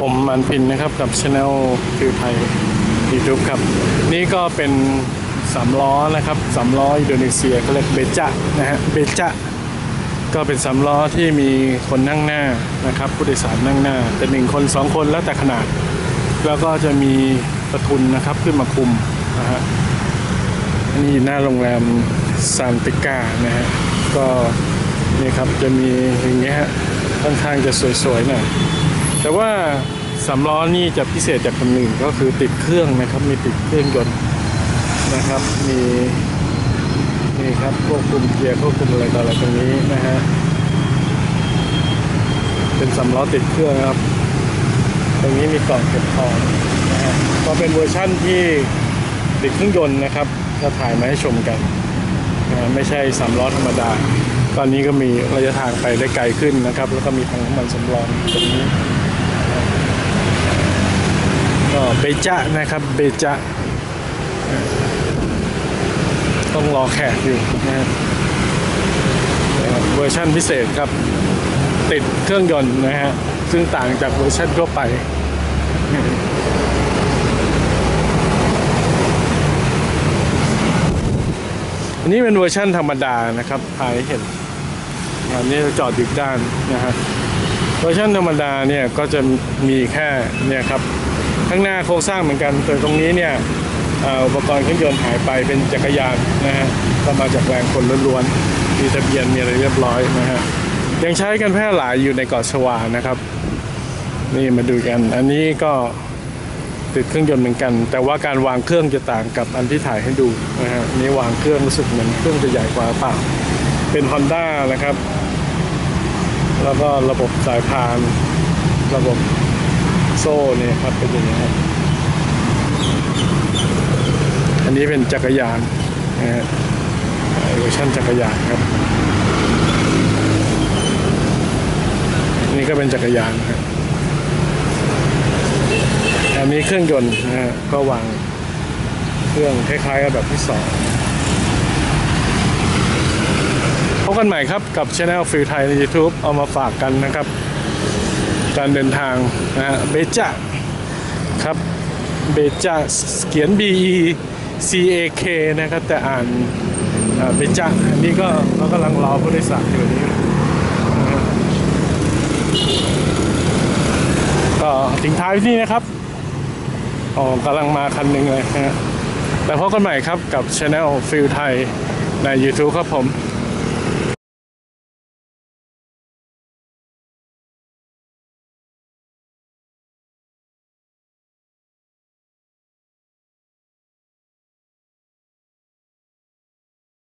ผมมันพินนะครับกับช anel ฟิวไทยยูทูบครับ นี่ก็เป็นสามล้อนะครับสามล้ออินโดนีเซียเขาเรียกเบจะนะฮะเบจะก็เป็นสามล้อที่มีคนนั่งหน้านะครับผู้โดยสารนั่งหน้าแต่หนึ่งคนสองคนแล้วแต่ขนาด แล้วก็จะมีประทุนนะครับขึ้นมาคุมนะฮะนี่หน้าโรงแรมซานติก้านะฮะก็นี่ครับจะมีอย่างเงี้ยฮะค่อนข้างจะสวยๆหน่อย แต่ว่าสามล้อนี่จะพิเศษจากคนหนึ่งก็คือติดเครื่องนะครับ มีติดเครื่องยนต์นะครับ มีนี่ครับควบคุมเกียร์ควบคุมอะไรต่ออะไรตรงนี้นะฮะเป็นสามล้อติดเครื่องครับ ตรงนี้มีกล่องเก็บของนะฮะก็เป็นเวอร์ชั่นที่ติดเครื่องยนต์นะครับจะถ่ายมาให้ชมกันนะไม่ใช่สามล้อธรรมดา ตอนนี้ก็มีระยะทางไปได้ไกลขึ้นนะครับ แล้วก็มีถังน้ำมันสำรองตรงนี้ ก็เบจะนะครับเบจะต้องรอแขกอยู่นะครับเวอร์ชันพิเศษครับ ติดเครื่องยนต์นะฮะ ซึ่งต่างจากเวอร์ชันทั่วไปอันนี้เป็นเวอร์ชันธรรมดานะครับถ่ายเห็นอันนี้จอดอยู่ด้านนะฮะ เวอร์ชันธรรมดาเนี่ยก็จะมีแค่เนี่ยครับข้างหน้าโครงสร้างเหมือนกันแต่ตรงนี้เนี่ยอุปกรณ์เครื่องยนต์หายไปเป็นจักรยานนะฮะก็มาจากแรงคนล้วนๆมีทะเบียนมีอะไรเรียบร้อยนะฮะยังใช้กันแพร่หลายอยู่ในเกาะชวานะครับ นี่มาดูกัน อันนี้ก็ติดเครื่องยนต์เหมือนกัน แต่ว่าการวางเครื่องจะต่างกับอันที่ถ่ายให้ดูนะฮะนี่วางเครื่องรู้สึกเหมือนเครื่องจะใหญ่กว่าเปล่าเป็น Honda นะครับ แล้วก็ระบบสายพาน ระบบโซ่เนี่ยครับเป็นอย่างนี้ครับ อันนี้เป็นจักรยานนะฮะเวอร์ชันจักรยานครับอันนี้ก็เป็นจักรยานครับอันนี้เครื่องยนต์นะฮะก็วางเครื่องคล้ายๆกับแบบที่สอง พบกันใหม่ครับกับช anel ฟิลไทยใน YouTube เอามาฝากกันนะครับ การเดินทางนะฮะเบจะครับเบจะเขียน B E C A K นะครับ แต่อ่านเบจะอันนี้ก็เรากำลังรอผู้โดยสารอยู่นี้ก็ทิ้งท้ายที่นี่นะครับอ๋อกำลังมาคันหนึ่งเลยนะฮะแต่พบกันใหม่ครับกับช anel ฟิลไทยใน YouTube ครับผม